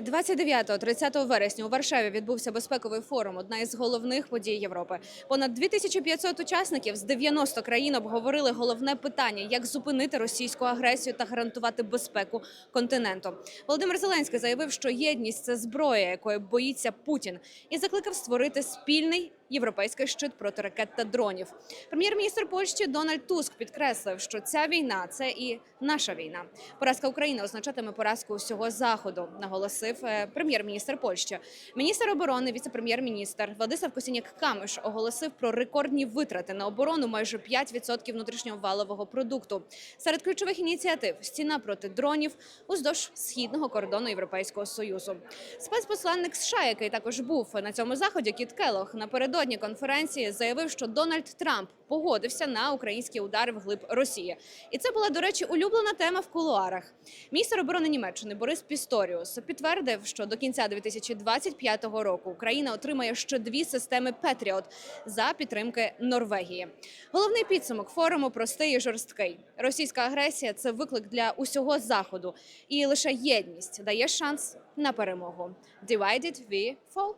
29-30 вересня у Варшаві відбувся безпековий форум, одна із головних подій Європи. Понад 2500 учасників з 90 країн обговорили головне питання: як зупинити російську агресію та гарантувати безпеку континенту. Володимир Зеленський заявив, що єдність це зброя, якої боїться Путін, і закликав створити спільний європейський щит проти ракет та дронів. Прем'єр-міністр Польщі Дональд Туск підкреслив, що ця війна це і наша війна. Поразка України означатиме поразку усього заходу, наголосив е, прем'єр-міністр Польщі. Міністр оборони, віце-прем'єр-міністр Владислав Косіняк-Камиш оголосив про рекордні витрати на оборону майже 5% внутрішнього валового продукту. Серед ключових ініціатив стіна проти дронів уздовж східного кордону Європейського союзу. Спецпосланник США, який також був на цьому заході, Кіт Келох, напередодні конференції заявив, що Дональд Трамп погодився на українські удари вглиб Росії. І це була, до речі, улюблена тема в кулуарах. Міністр оборони Німеччини Борис Пісторіус підтвердив, що до кінця 2025 року Україна отримає ще дві системи Петріот за підтримки Норвегії. Головний підсумок форуму простий і жорсткий. Російська агресія це виклик для усього заходу, і лише єдність дає шанс на перемогу. Divided we fall.